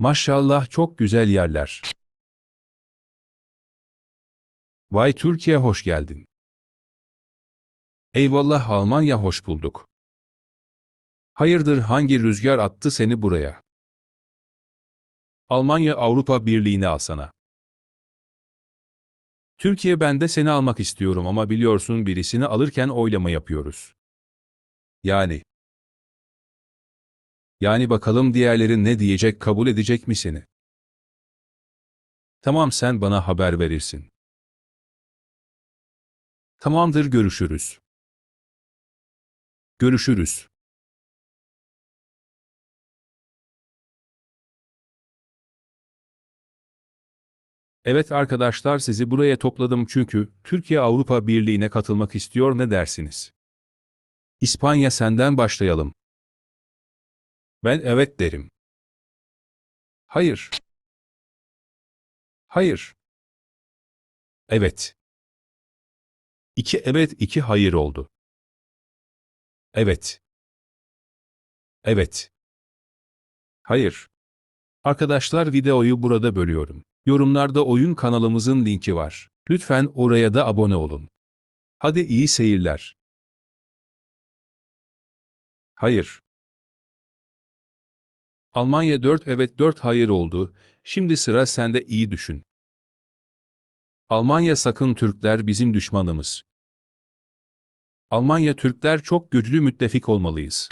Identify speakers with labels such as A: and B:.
A: Maşallah çok güzel yerler. Vay Türkiye hoş geldin. Eyvallah Almanya hoş bulduk. Hayırdır hangi rüzgar attı seni buraya? Almanya Avrupa Birliği'ne alsana. Türkiye ben de seni almak istiyorum ama biliyorsun birisini alırken oylama yapıyoruz. Yani. Yani bakalım diğerleri ne diyecek kabul edecek mi seni? Tamam sen bana haber verirsin. Tamamdır görüşürüz. Görüşürüz. Evet arkadaşlar sizi buraya topladım çünkü Türkiye Avrupa Birliği'ne katılmak istiyor ne dersiniz? İspanya senden başlayalım. Ben evet derim. Hayır. Hayır. Evet. İki evet iki hayır oldu. Evet. Evet. Hayır. Arkadaşlar videoyu burada bölüyorum. Yorumlarda oyun kanalımızın linki var. Lütfen oraya da abone olun. Hadi iyi seyirler. Hayır. Almanya 4 evet 4 hayır oldu. Şimdi sıra sende iyi düşün. Almanya sakın Türkler bizim düşmanımız. Almanya Türkler çok güçlü müttefik olmalıyız.